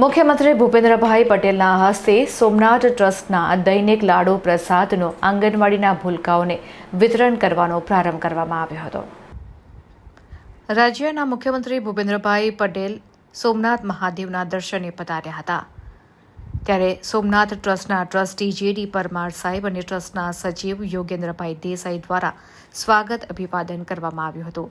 મુખ્યમંત્રી ભૂપેન્દ્રભાઈ પટેલના હસ્તે સોમનાથ ટ્રસ્ટના દૈનિક લાડુ પ્રસાદનો આંગણવાડીના ભૂલકાઓને વિતરણ કરવાનો પ્રારંભ કરવામાં આવ્યો હતો. રાજ્યના મુખ્યમંત્રી ભૂપેન્દ્રભાઈ પટેલ સોમનાથ મહાદેવના દર્શને પધાર્યા હતા. ત્યારે સોમનાથ ટ્રસ્ટના ટ્રસ્ટી જેડી પરમાર સાહેબ અને ટ્રસ્ટના સચિવ યોગેન્દ્રભાઈ દેસાઈ દ્વારા સ્વાગત અભિવાદન કરવામાં આવ્યું હતું.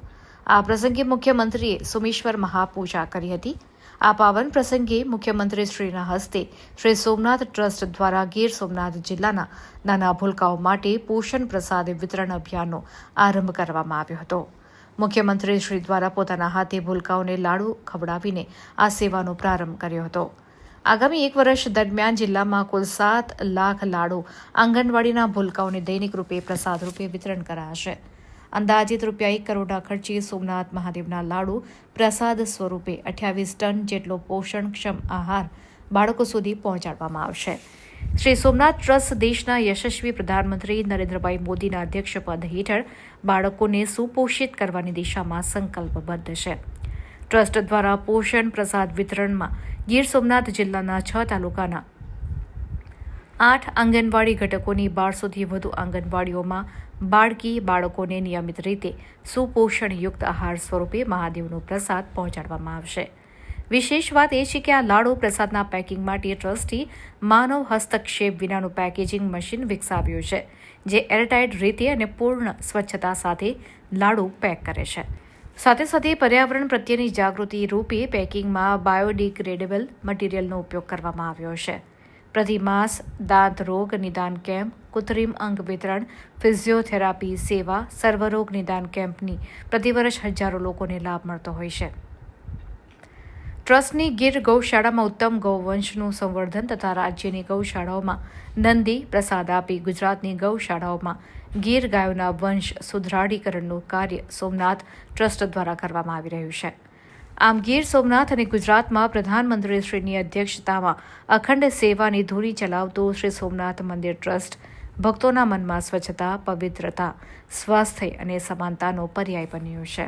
આ પ્રસંગે મુખ્યમંત્રીએ સોમેશ્વર મહાપૂજા કરી હતી. આ પાવન પ્રસંગે મુખ્યમંત્રી શ્રીના હસ્તે શ્રી સોમનાથ ટ્રસ્ટ દ્વારા ગીર સોમનાથ જિલ્લાના નાના ભૂલકાઓ માટે પોષણ પ્રસાદ વિતરણ અભિયાનનો આરંભ કરવામાં આવ્યો હતો. મુખ્યમંત્રી શ્રી દ્વારા પોતાના હાથે ભૂલકાઓને લાડુ ખવડાવીને આ સેવાનો પ્રારંભ કર્યો હતો. આગામી એક વર્ષ દરમિયાન જિલ્લામાં કુલ સાત લાખ લાડુ આંગણવાડીના ભૂલકાઓને દૈનિક રૂપે પ્રસાદ રૂપે વિતરણ કરાશે. અંદાજિત રૂપિયા એક કરોડના ખર્ચે સોમનાથ મહાદેવના લાડુ પ્રસાદ સ્વરૂપે અઠ્યાવીસ ટન જેટલો પોષણક્ષમ આહાર બાળકો સુધી પહોંચાડવામાં આવશે. શ્રી સોમનાથ ટ્રસ્ટ દેશના યશસ્વી પ્રધાનમંત્રી નરેન્દ્રભાઈ મોદીના અધ્યક્ષપદ હેઠળ બાળકોને સુપોષિત કરવાની દિશામાં સંકલ્પબદ્ધ છે. ટ્રસ્ટ દ્વારા પોષણ પ્રસાદ વિતરણમાં ગીર સોમનાથ જિલ્લાના છ તાલુકાના આઠ આંગણવાડી ઘટકોની બારસોથી વધુ આંગણવાડીઓમાં બાળકી, બાળકોને નિયમિત રીતે સુપોષણયુક્ત આહાર સ્વરૂપે મહાદેવનો પ્રસાદ પહોંચાડવામાં આવશે. વિશેષ વાત એ છે કે આ લાડુ પ્રસાદના પેકિંગ માટે ટ્રસ્ટી માનવ હસ્તક્ષેપ વિનાનું પેકેજિંગ મશીન વિકસાવ્યું છે, જે એરટાઇટ રીતે અને પૂર્ણ સ્વચ્છતા સાથે લાડુ પેક કરે છે. સાથે સાથે પર્યાવરણ પ્રત્યેની જાગૃતિ રૂપે પેકિંગમાં બાયોડિગ્રેડેબલ મટીરિયલનો ઉપયોગ કરવામાં આવ્યો છે. પ્રતિમાસ, દાંત રોગ નિદાન કેમ્પ, કૃત્રિમ અંગ વિતરણ, ફિઝિયોથેરાપી સેવા, સર્વરોગ નિદાન કેમ્પની પ્રતિવર્ષ હજારો લોકોને લાભ મળતો હોય છે. ટ્રસ્ટની ગીર ગૌશાળામાં ઉત્તમ ગૌવંશનું સંવર્ધન તથા રાજ્યની ગૌશાળાઓમાં નંદી પ્રસાદ આપી ગુજરાતની ગૌશાળાઓમાં ગીર ગાયોના વંશ સુધરાડીકરણનું કાર્ય સોમનાથ ટ્રસ્ટ દ્વારા કરવામાં આવી રહ્યું છે. આમ ગીર સોમનાથ અને ગુજરાતમાં પ્રધાનમંત્રી શ્રીની અધ્યક્ષતામાં અખંડ સેવાની ધૂરી ચલાવતું શ્રી સોમનાથ મંદિર ટ્રસ્ટ ભક્તોના મનમાં સ્વચ્છતા, પવિત્રતા, સ્વાસ્થ્ય અને સમાનતાનો પર્યાય બન્યો છે.